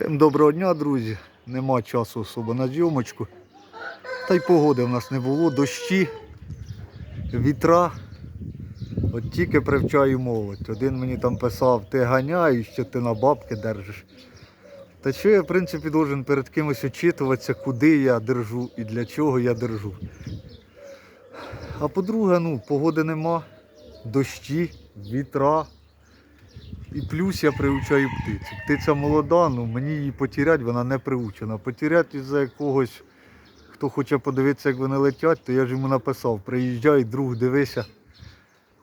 Всім доброго дня, друзі. Нема часу особо на зйомочку. Та й погоди в нас не було, дощі, вітра. От тільки привчаю молодь. Один мені там писав, ти ганяєш, що ти на бабки держиш. Та що я, в принципі, должен перед кимось очитуватися, куди я держу і для чого я держу. А по-друге, ну, погоди нема, дощі, вітра. І плюс я приучаю птицю. Птиця молода, ну мені її потеряти, вона не приучена. Потеряти із-за якогось, хто хоче подивитися, як вони летять, то я ж йому написав, приїжджай, друг, дивися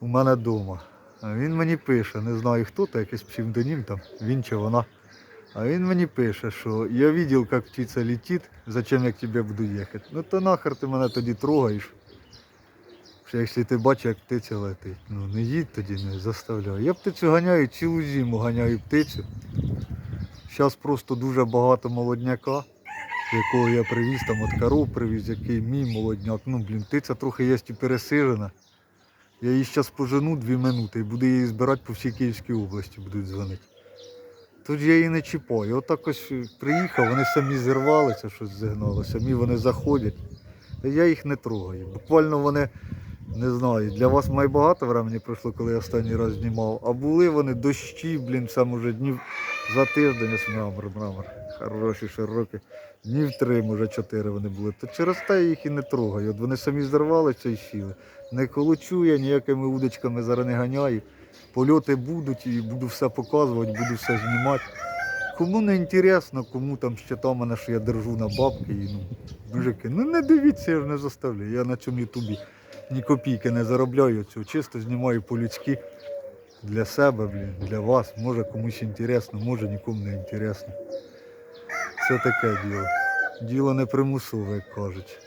у мене вдома. А він мені пише, не знаю хто, то якийсь псевдонім там, він чи вона. А він мені пише, що я бачив, як птиця летить, зачем я к тебе буду їхати. Ну то нахер ти мене тоді трогаєш. Що якщо ти бачиш, як птиця летить, ну не їдь тоді, не заставляй. Я птицю ганяю, цілу зиму ганяю птицю. Зараз просто дуже багато молодняка, якого я привіз, там от коров привіз, який мій молодняк. Ну, блін, птиця трохи є і пересижена. Я її зараз пожену дві минути і буду її збирати по всій Київській області, будуть дзвонити. Тож я її не чіпаю. Отак ось приїхав, вони самі зірвалися, щось зігнали, самі вони заходять. Я їх не трогаю. Буквально вони, не знаю, для вас має багато времени пройшло, коли я останній раз знімав. А були вони дощі, блін, сам уже днів за тиждень ось мрамор, мрамор. Хороші, широкі. Днів три, може чотири вони були. То через те їх і не трогаю. От вони самі зірвалися і сіли. Не колочу я, ніякими удочками зараз не ганяю. Польоти будуть і буду все показувати, буду все знімати. Кому не інтересно, кому там ще там мене, що я держу на бабки і ну, мужики, ну не дивіться, я ж не заставляю. Я на цьому ютубі ні копійки не заробляю цього. Чисто знімаю по-людськи для себе, блін, для вас. Може комусь інтересно, може нікому не інтересно. Це таке діло. Діло не примусове, як кажуть.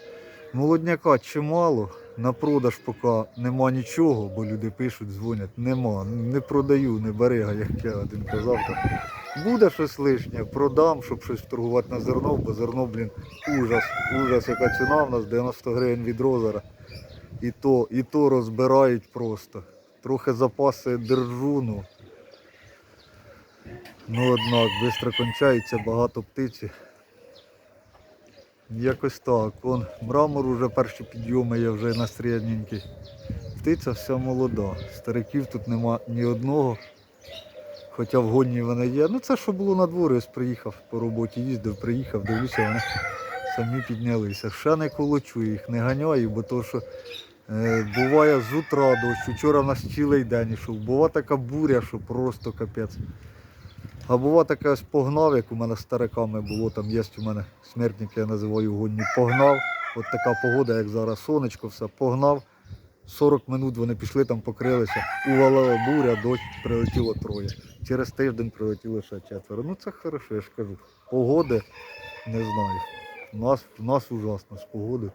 Молодняка чимало, на продаж поки нема нічого, бо люди пишуть, дзвонять, нема. Не продаю, не барига, як я один казав. Там. Буде щось лишнє, продам, щоб щось торгувати на зерно, бо зерно, блін, ужас, ужас, яка ціна в нас 90 гривень від розора. І то, і то розбирають просто. Трохи запаси держу, ну. Ну однак, швидко кончається, багато птиці. Якось так. Вон мрамор уже перші підйоми є вже на середненький. Птиця вся молода. Стариків тут нема ні одного. Хоча в гонні вони є. Ну це що було на дворі, ось приїхав по роботі, їздив, приїхав, дивлюся, вони самі піднялися. Ще не колочу їх, не ганяю, бо то, що буває з утра дощ. Вчора в нас цілий день йшов. Бува така буря, що просто капець. А бува таке ось погнав, як у мене з стариками було, там є у мене смертник, я називаю гонні, погнав. От така погода, як зараз сонечко, все, погнав. 40 минут вони пішли, там покрилися, увалила буря, дощ, прилетіло троє. Через тиждень прилетіло ще четверо. Ну це хорошо, я ж кажу. Погоди не знаю. У нас, у нас ужасно з погоди,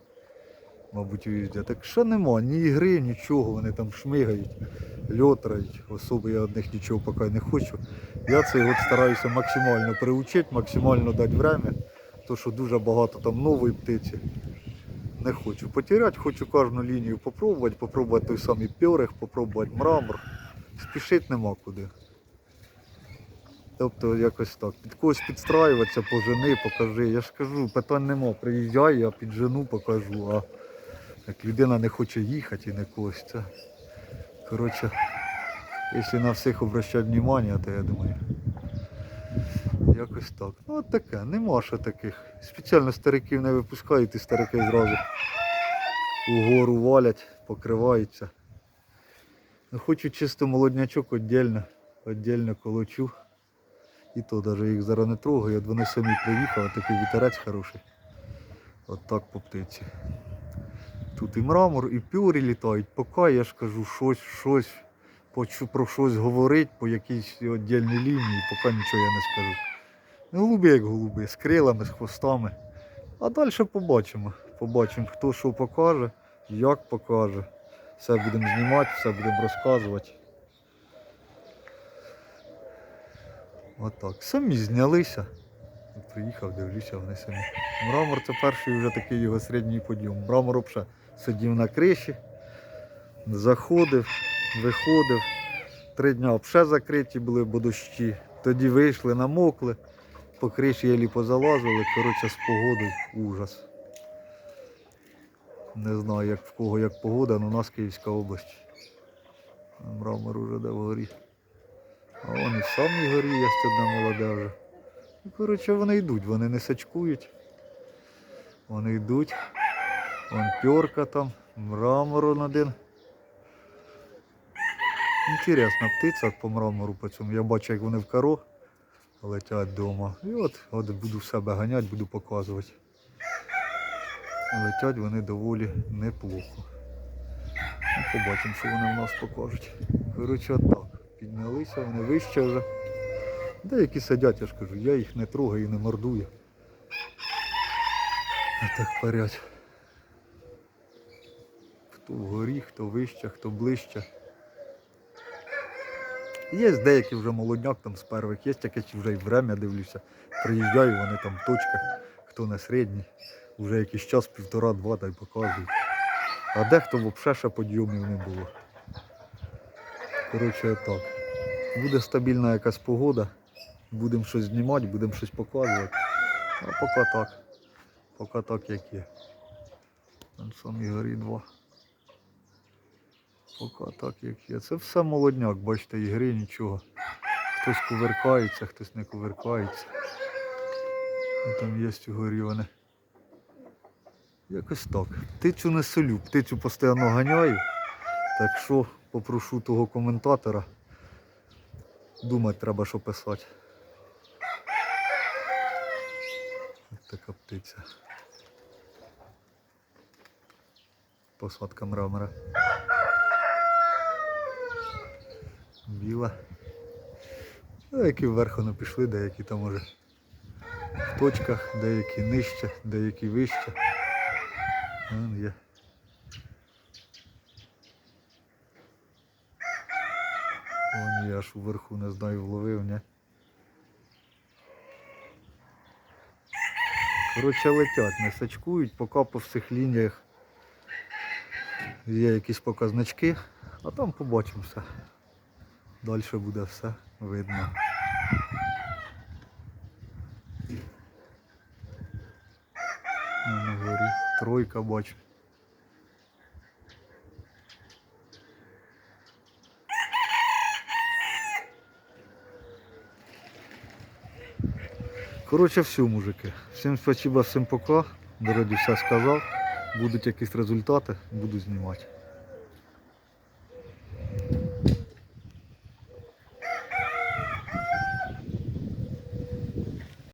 мабуть, везде. Так що нема, ні ігри, нічого, вони там шмигають, льотрають. Особи я від них нічого поки не хочу. Я цей от стараюся максимально приучити, максимально дати время, то що дуже багато там нової птиці. Не хочу потеряти, хочу кожну лінію попробувати, попробувати той самий пьорех, попробувати мрамор. Спішити нема куди. Тобто якось так. Під когось підстраюватися, пожени, покажи. Я ж кажу, питань нема. Приїжджаю, я під жену покажу, а як людина не хоче їхати і не когось. Коротше, якщо на всіх обращати увагу, то я думаю. Якось так. Ну от таке, нема ще таких. Спеціально стариків не випускають і старики зразу угору валять, покриваються. Ну, хочу чисто молоднячок віддільно, віддільно колочу. І то навіть їх зараз не трогаю, от вони самі приїхали, такий вітерець хороший. От так по птиці. Тут і мрамор, і пюрі літають. Поки я ж кажу, щось, щось, почу про щось говорить по якійсь віддільній лінії, поки нічого я не скажу. Ну, Голуби як голуби, з крилами, з хвостами. А далі побачимо. Побачимо, хто що покаже, як покаже. Все будемо знімати, все будемо розказувати. Отак. Самі знялися. Приїхав, дивлюся, вони самі. Мрамор це перший вже такий його середній подйом. Мрамор взагалі сидів на криші, заходив, виходив. Три дня взагалі закриті були, бо дощі. Тоді вийшли, намокли. По криші єлі позалазили, коротше, з погодою ужас. Не знаю, як в кого як погода, але у нас Київська область. Мрамор уже де вгорі. А вони в самій горі є одне молоде вже. Ну, коротше, вони йдуть, вони не сачкують. Вони йдуть. Вон пьорка там, мрамор он один. Інтересна птиця по мрамору по цьому. Я бачу, як вони в каро летять вдома. І от, от буду в себе ганяти, буду показувати. Летять вони доволі неплохо. Ну, побачимо, що вони в нас покажуть. Коротше, от так. Піднялися, вони вище вже. Деякі сидять, я ж кажу, я їх не трогаю і не мордую. А так парять. Хто вгорі, хто вище, хто ближче. Є деякі вже молодняк там з первих, є таке вже і время дивлюся. Приїжджаю, вони там в точках, хто не середній, вже якийсь час, півтора-два та й показують. А дехто взагалі ще подйомів не було. Коротше, так. Буде стабільна якась погода, будемо щось знімати, будемо щось показувати. А поки так. Поки так як є. Там самі горі два. Поки так як є. Це все молодняк, бачите, ігри нічого. Хтось кувиркається, хтось не кувиркається. І там є угорі вони. Якось так. Птицю не солю, птицю постійно ганяю. Так що попрошу того коментатора. Думати треба, що писати. Ось така птиця. Посадка мрамора. Біла. Деякі вверх не пішли, деякі там уже в точках, деякі нижче, деякі вище. Вон є. Вон я аж вверху не знаю, вловив, ні. Коротше, летять, не сачкують, поки по всіх лініях є якісь показнички, а там побачимо все. Далі буде все видно. На горі тройка бачу. Коротше, все, мужики. Всім спасибо, всім пока. Дороді все сказав. Будуть якісь результати, буду знімати.